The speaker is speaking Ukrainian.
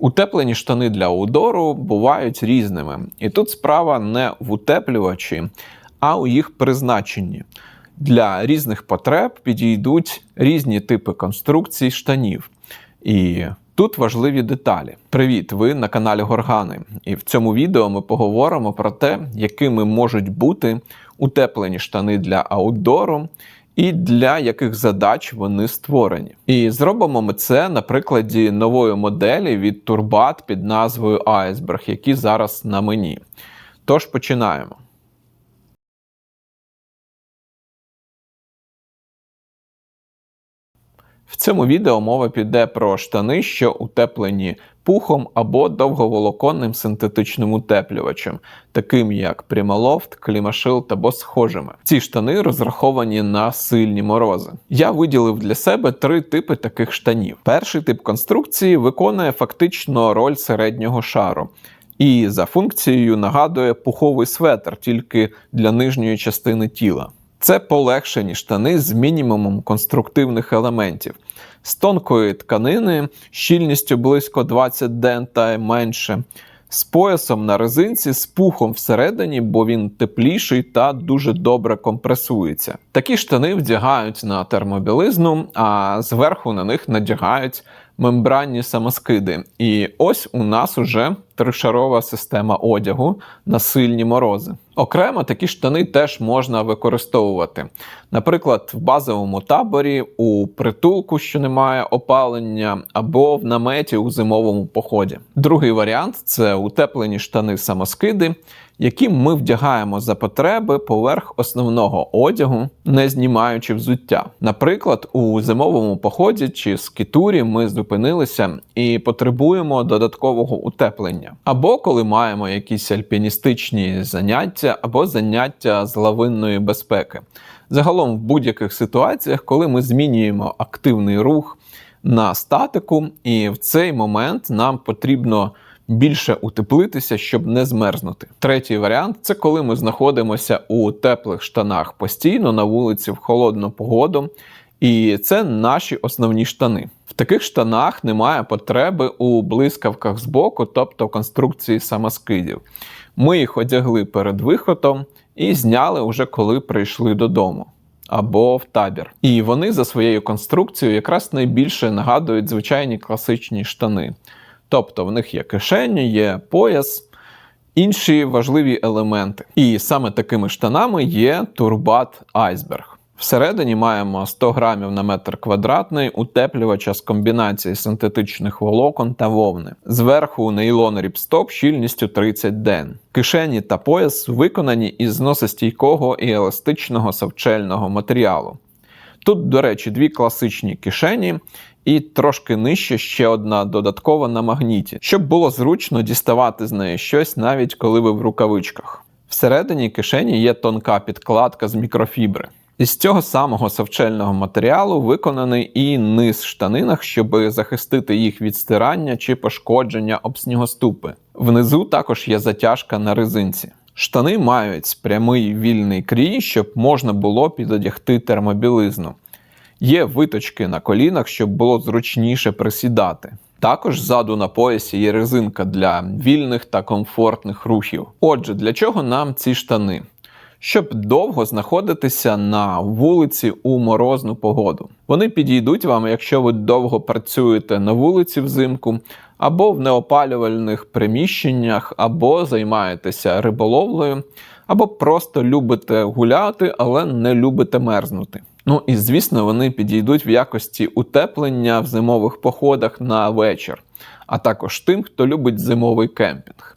Утеплені штани для аудору бувають різними, і тут справа не в утеплювачі, а у їх призначенні. Для різних потреб підійдуть різні типи конструкцій штанів. І тут важливі деталі. Привіт! Ви на каналі Горгани. І в цьому відео ми поговоримо про те, якими можуть бути утеплені штани для аутдору і для яких задач вони створені. І зробимо ми це на прикладі нової моделі від Turbat під назвою Iceberg, які зараз на мені. Тож починаємо. В цьому відео мова піде про штани, що утеплені пухом або довговолоконним синтетичним утеплювачем, таким як Primaloft, Climashield або схожими. Ці штани розраховані на сильні морози. Я виділив для себе три типи таких штанів. Перший тип конструкції виконує фактично роль середнього шару. І за функцією нагадує пуховий светр тільки для нижньої частини тіла. Це полегшені штани з мінімумом конструктивних елементів, з тонкої тканини, щільністю близько 20 ден та менше, з поясом на резинці, з пухом всередині, бо він тепліший та дуже добре компресується. Такі штани вдягають на термобілизну, а зверху на них надягають мембранні самоскиди. І ось у нас уже тришарова система одягу на сильні морози. Окремо такі штани теж можна використовувати. Наприклад, в базовому таборі, у притулку, що немає опалення, або в наметі у зимовому поході. Другий варіант це утеплені штани-самоскиди, які ми вдягаємо за потреби поверх основного одягу, не знімаючи взуття. Наприклад, у зимовому поході чи скітурі ми зупинилися і потребуємо додаткового утеплення, або коли маємо якісь альпіністичні заняття, або заняття з лавинної безпеки. Загалом, в будь-яких ситуаціях, коли ми змінюємо активний рух на статику, і в цей момент нам потрібно більше утеплитися, щоб не змерзнути. Третій варіант це коли ми знаходимося у теплих штанах постійно на вулиці в холодну погоду. І це наші основні штани. Таких штанах немає потреби у блискавках збоку, тобто конструкції самоскидів. Ми їх одягли перед виходом і зняли уже коли прийшли додому. Або в табір. І вони за своєю конструкцією якраз найбільше нагадують звичайні класичні штани. Тобто в них є кишені, є пояс, інші важливі елементи. І саме такими штанами є турбат Iceberg. Всередині маємо 100 грамів на метр квадратний утеплювача з комбінації синтетичних волокон та вовни. Зверху нейлон ріпстоп щільністю 30 ден. Кишені та пояс виконані із зносостійкого і еластичного совчельного матеріалу. Тут, до речі, дві класичні кишені, і трошки нижче ще одна додаткова на магніті, щоб було зручно діставати з неї щось, навіть коли ви в рукавичках. Всередині кишені є тонка підкладка з мікрофібри. Із цього самого совчельного матеріалу виконаний і низ штанинах, щоб захистити їх від стирання чи пошкодження об снігоступи. Внизу також є затяжка на резинці. Штани мають прямий вільний крій, щоб можна було підодягти термобілизну. Є виточки на колінах, щоб було зручніше присідати. Також ззаду на поясі є резинка для вільних та комфортних рухів. Отже, для чого нам ці штани? Щоб довго знаходитися на вулиці у морозну погоду. Вони підійдуть вам, якщо ви довго працюєте на вулиці взимку, або в неопалювальних приміщеннях, або займаєтеся риболовлею, або просто любите гуляти, але не любите мерзнути. Ну і звісно, вони підійдуть в якості утеплення в зимових походах на вечір, а також тим, хто любить зимовий кемпінг.